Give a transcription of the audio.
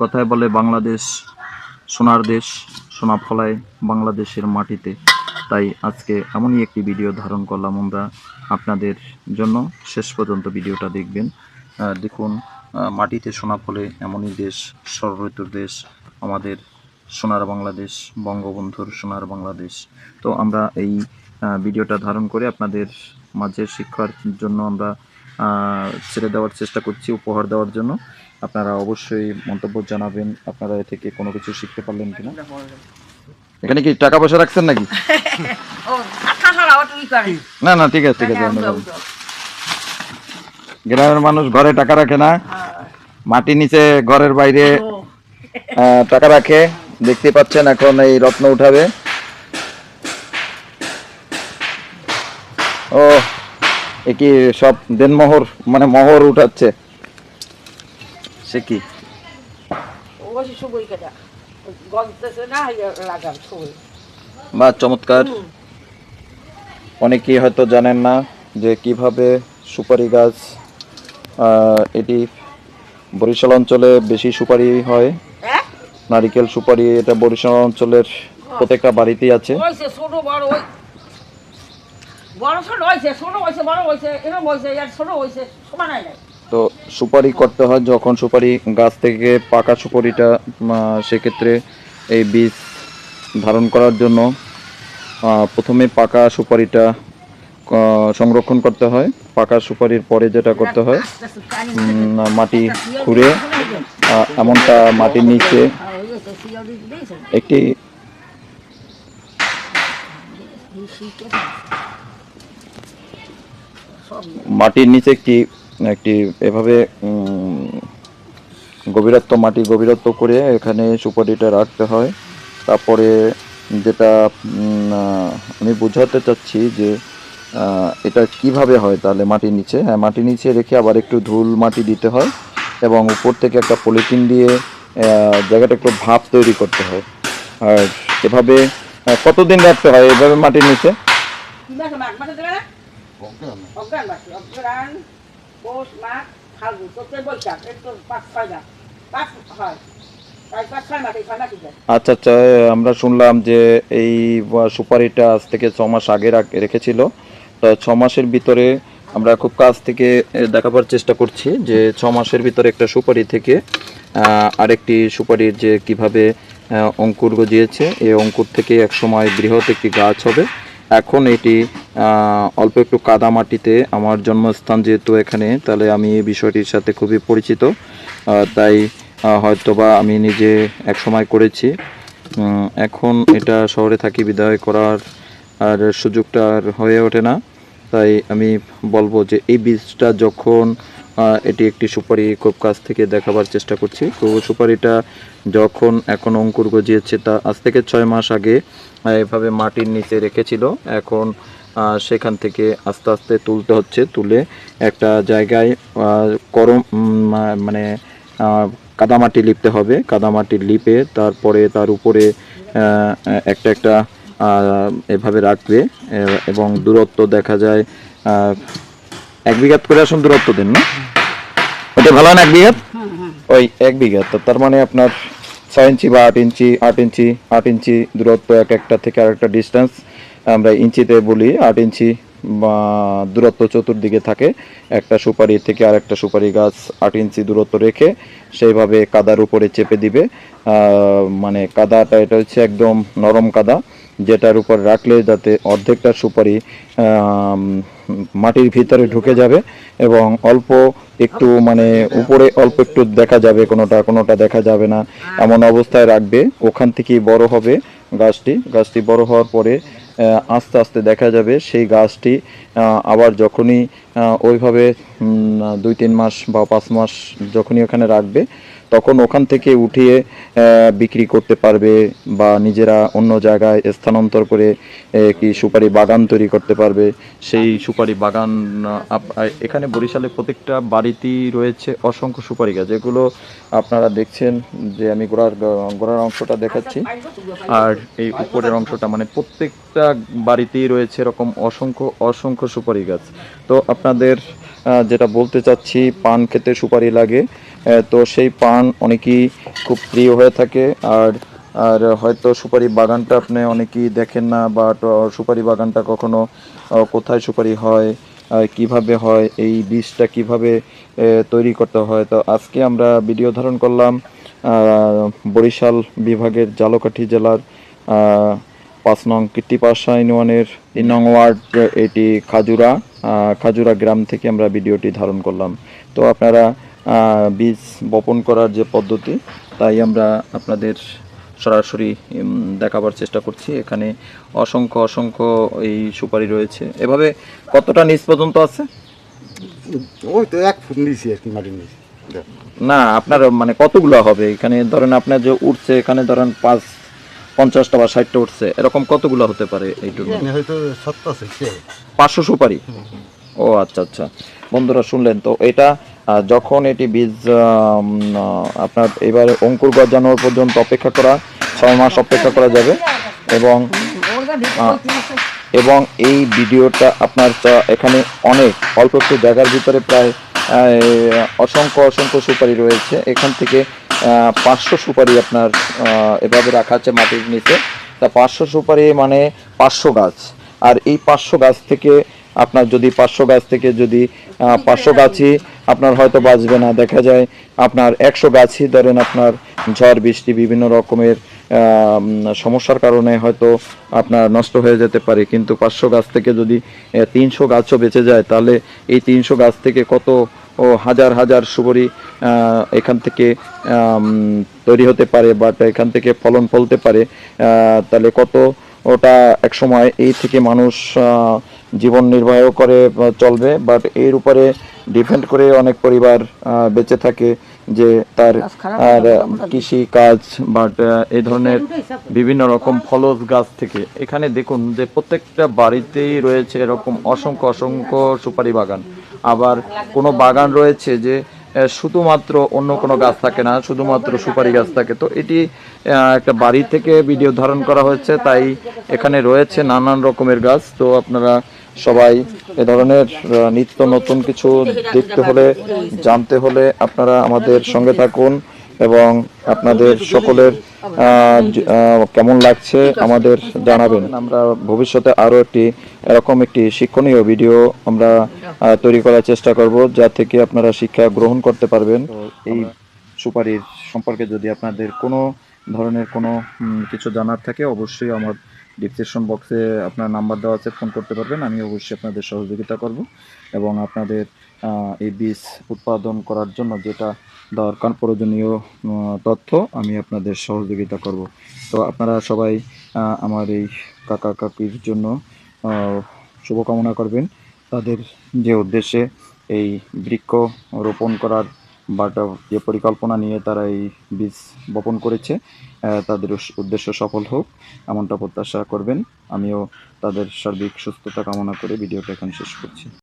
কথায় বলে, বাংলাদেশ সোনার দেশ, সোনা ফলায় বাংলাদেশের মাটিতে। তাই আজকে এমনই একটি ভিডিও ধারণ করলাম আমরা আপনাদের জন্য। শেষ পর্যন্ত ভিডিওটা দেখবেন। দেখুন মাটিতে সোনা ফলে এমনই দেশ সর্বঋতুর দেশ, আমাদের সোনার বাংলাদেশ, বঙ্গবন্ধুর সোনার বাংলাদেশ। তো আমরা এই ভিডিওটা ধারণ করে আপনাদের মাঝে শিক্ষার জন্য আমরা ছেড়ে দেওয়ার চেষ্টা করছি, উপহার দেওয়ার জন্য। আপনারা অবশ্যই মন্তব্য জানাবেন। আপনারা এ থেকে কোনো কিছু শিখতে পারলেন কিনা? এখানে কি টাকা পয়সা রাখছেন নাকি? না না ঠিক আছে ঠিক আছে। গ্রামের মানুষ ঘরে টাকা রাখে না। মাটি নিচে ঘরের বাইরে টাকা রাখে। দেখতে পাচ্ছেন এখন এই রত্ন উঠাবে। ও এ কি সব দেনমোহর মানে মোহর উঠাচ্ছে। সে কি? ইয়ে বা চমৎকার। অনেকেই হয়তো জানেন না যে কীভাবে সুপারি গাছ এটি বরিশাল অঞ্চলে বেশি সুপারি হয়। হ্যাঁ? নারিকেল সুপারি এটা বরিশাল অঞ্চলের প্রত্যেকটা বাড়িতেই আছে। বড় বড় ছোট হয়েছে ছোট হয়েছে বড় হয়েছে এরকম হয়েছে আর ছোট হয়েছে সমান হয় নাই। তো সুপারি করতে হয় যখন সুপারি গাছ থেকে পাকা সুপারিটা সেক্ষেত্রে এই বীজ ধারণ করার জন্য প্রথমে পাকা সুপারিটা সংরক্ষণ করতে হয়। পাকা সুপারির পরে যেটা করতে হয় মাটি খুঁড়ে এমনটা মাটির নিচে একটি মাটির নিচে একটি একটি এভাবে গভীরত্ব মাটি গভীরত্ব করে এখানে সুপারিটা রাখতে হয়। তারপরে যেটা আমি বোঝাতে চাচ্ছি যে এটা কীভাবে হয় তাহলে মাটির নিচে? হ্যাঁ মাটির নিচে রেখে আবার একটু ধুল মাটি দিতে হয় এবং উপর থেকে একটা পলিথিন দিয়ে জায়গাটা একটু ভাপ তৈরি করতে হয়। আর এভাবে কতদিন রাখতে হয় এভাবে মাটির নিচে? পৌষ মাঘ ফাল্গুন চৈত্র বৈশাখ তো পাঁচ, ছয় মাস পাঁচ, হয়। আচ্ছা আচ্ছা আমরা শুনলাম যে এই সুপারিটা আজ থেকে ছ মাস আগে রাখ- রেখেছিল। তো ছ মাসের ভিতরে আমরা খুব কাছ থেকে দেখাবার চেষ্টা করছি যে ছ মাসের ভিতরে একটা সুপারি থেকে আরেকটি সুপারির যে কীভাবে অঙ্কুর গজিয়েছে, এই অঙ্কুর থেকে এক সময় বৃহৎ একটি গাছ হবে। এখন এটি অল্প একটু কাদা মাটিতে আমার জন্মস্থান যেহেতু এখানে, তাহলে আমি এই বিষয়টির সাথে খুবই পরিচিত। তাই হয়তোবা আমি নিজে এক সময় করেছি এখন এটা শহরে থাকি, বিদায় করার, আর সুযোগটা আর হয়ে ওঠে না। তাই আমি বলব যে এই বীজটা যখন এটি একটি সুপারি খুব কাছ থেকে দেখাবার চেষ্টা করছি। তো সুপারিটা যখন এখন অঙ্কুর গজিয়েছে তা আজ থেকে ছয় মাস আগে এভাবে মাটির নিচে রেখেছিল। এখন সেখান থেকে আস্তে আস্তে তুলতে হচ্ছে। তুলে একটা জায়গায় করম মানে কাদামাটি লিপতে হবে। কাদামাটি লিপে তারপরে তার উপরে একটা একটা এভাবে রাখবে। এবং দূরত্ব দেখা যায় এক বিঘাত করে আসুন দূরত্ব দিন, না? ওটা ভালো না এক বিঘাত? ওই এক বিঘা তো তার মানে আপনার ছয় ইঞ্চি বা আট ইঞ্চি আট ইঞ্চি আট ইঞ্চি দূরত্ব এক একটা থেকে আর একটা ডিস্টেন্স আমরা ইঞ্চিতে বলি আট ইঞ্চি বা দূরত্ব চতুর্দিকে থাকে। একটা সুপারি থেকে আর একটা সুপারি গাছ আট ইঞ্চি দূরত্ব রেখে সেইভাবে কাদার উপরে চেপে দিবে। মানে কাদাটা এটা হচ্ছে একদম নরম কাদা, যেটার উপর রাখলে যাতে অর্ধেকটা সুপারি মাটির ভিতরে ঢুকে যাবে এবং অল্প একটু মানে উপরে অল্প একটু দেখা যাবে, কোনোটা কোনোটা দেখা যাবে না। এমন অবস্থায় রাখবে, ওখান থেকেই বড় হবে গাছটি। গাছটি বড় হওয়ার পরে আস্তে আস্তে দেখা যাবে সেই গাছটি আবার যখনই ওইভাবে দুই, তিন মাস বা পাঁচ মাস যখনই ওখানে রাখবে, তখন ওখান থেকে উঠিয়ে বিক্রি করতে পারবে বা নিজেরা অন্য জায়গায় স্থানান্তর করে কি সুপারি বাগান তৈরি করতে পারবে। সেই সুপারি বাগান এখানে বরিশালে প্রত্যেকটা বাড়িতেই রয়েছে অসংখ্য সুপারি গাছ, যেগুলো আপনারা দেখছেন যে আমি গোড়ার গোড়ার অংশটা দেখাচ্ছি। আর এই উপরের অংশটা মানে প্রত্যেকটা বাড়িতেই রয়েছে এরকম অসংখ্য অসংখ্য সুপারি গাছ। তো আপনাদের যেটা বলতে চাচ্ছি, পান খেতে সুপারি লাগে। তো সেই পান অনেকেই খুব প্রিয় হয়ে থাকে। আর আর হয়তো সুপারি বাগানটা আপনি অনেকেই দেখেন না, বা সুপারি বাগানটা কখনো কোথায় সুপারি হয় কীভাবে হয়, এই বীজটা কীভাবে তৈরি করতে হয়। তো আজকে আমরা ভিডিও ধারণ করলাম বরিশাল বিভাগের জালকাঠি জেলার পাঁচ নং কীর্তিপাশা ইউনিয়নের তিন নং ওয়ার্ড এটি খাজুরা খাজুরা গ্রাম থেকে আমরা ভিডিওটি ধারণ করলাম। তো আপনারা বীজ বপন করার যে পদ্ধতি তাই আমরা আপনাদের সরাসরি দেখাবার চেষ্টা করছি। এখানে অসংখ্য অসংখ্য এই সুপারি রয়েছে। এভাবে কতটা নিচ পর্যন্ত আছে? ওই তো এক ফুট নিয়েছি আর কি মাটির নিচে। না আপনার মানে কতগুলো হবে? এখানে ধরেন আপনার যে উঠছে এখানে ধরেন পাঁচ পঞ্চাশটা বা ষাটটা উঠছে। এরকম কতগুলো হতে পারে হয়তো সে পাঁচশো সুপারি? ও আচ্ছা আচ্ছা। বন্ধুরা শুনলেন তো এটা যখন এটি বীজ আপনার এবারে অঙ্কুর গজানোর পর্যন্ত অপেক্ষা করা ছয় মাস অপেক্ষা করা যাবে এবং এবং এই ভিডিওটা আপনার এখানে অনেক অল্প একটু জায়গার ভিতরে প্রায় অসংখ্য অসংখ্য সুপারি রয়েছে। এখান থেকে পাঁচশো সুপারি আপনার এভাবে রাখা আছে মাটির নিচে। তা পাঁচশো সুপারি মানে পাঁচশো গাছ। আর এই পাঁচশো গাছ থেকে আপনার যদি পাঁচশো গাছ থেকে যদি পাঁচশো গাছই আপনার হয়তো বাঁচবে না। দেখা যায় আপনার একশো গাছই ধরেন আপনার ঝড়, বৃষ্টি, বিভিন্ন রকমের সমস্যার কারণে হয়তো আপনার নষ্ট হয়ে যেতে পারে। কিন্তু পাঁচশো গাছ থেকে যদি তিনশো গাছও বেঁচে যায়, তাহলে এই তিনশো গাছ থেকে কত ও হাজার হাজার সুপারি আহ, এখান থেকে তৈরি হতে পারে বাট এখান থেকে ফলন ফলতে পারে তাহলে কত ওটা এক সময় এই থেকে মানুষ জীবন নির্বাহ করে চলবে। বাট এর উপরে ডিপেন্ড করে অনেক পরিবার বেঁচে থাকে যে তার আর কৃষি কাজ বাট এই ধরনের বিভিন্ন রকম ফলস গাছ থেকে। এখানে দেখুন যে প্রত্যেকটা বাড়িতেই রয়েছে এরকম অসংখ্য অসংখ্য সুপারি বাগান। আবার কোনো বাগান রয়েছে যে শুধুমাত্র অন্য কোনো গাছ থাকে না, শুধুমাত্র সুপারি গাছ থাকে। তো এটি একটা বাড়ি থেকে ভিডিও ধারণ করা হয়েছে, তাই এখানে রয়েছে নানান রকমের গাছ। তো আপনারা সবাই এ ধরনের নিত্য নতুন কিছু দেখতে হলে, জানতে হলে আপনারা আমাদের সঙ্গে থাকুন। এবং আপনাদের সকলের কেমন লাগছে আমাদের জানাবেন। আমরা ভবিষ্যতে আরও একটি এরকম একটি শিক্ষণীয় ভিডিও আমরা তৈরি করার চেষ্টা করব যা থেকে আপনারা শিক্ষা গ্রহণ করতে পারবেন। এই সুপারির সম্পর্কে যদি আপনাদের কোনো ধরনের কোনো কিছু জানার থাকে অবশ্যই আমার ডিসক্রিপশন বক্সে আপনার নাম্বার দেওয়া আছে ফোন করতে পারবেন। আমি অবশ্যই আপনাদের সহযোগিতা করব এবং আপনাদের এই বীজ উৎপাদন করার জন্য যেটা দরকার প্রয়োজনীয় তথ্য আমি আপনাদের সহযোগিতা করব। তো আপনারা সবাই আমার এই কাকা কাকির জন্য শুভকামনা করবেন। তাদের যে উদ্দেশ্যে এই বৃক্ষ রোপণ করার বা টা- যে পরিকল্পনা নিয়ে তারা এই বীজ বপন করেছে তাদের উদ্দেশ্য সফল হোক, এমনটা প্রত্যাশা করবেন। আমিও তাদের সার্বিক সুস্থতা কামনা করে ভিডিওটা এখন শেষ করছি।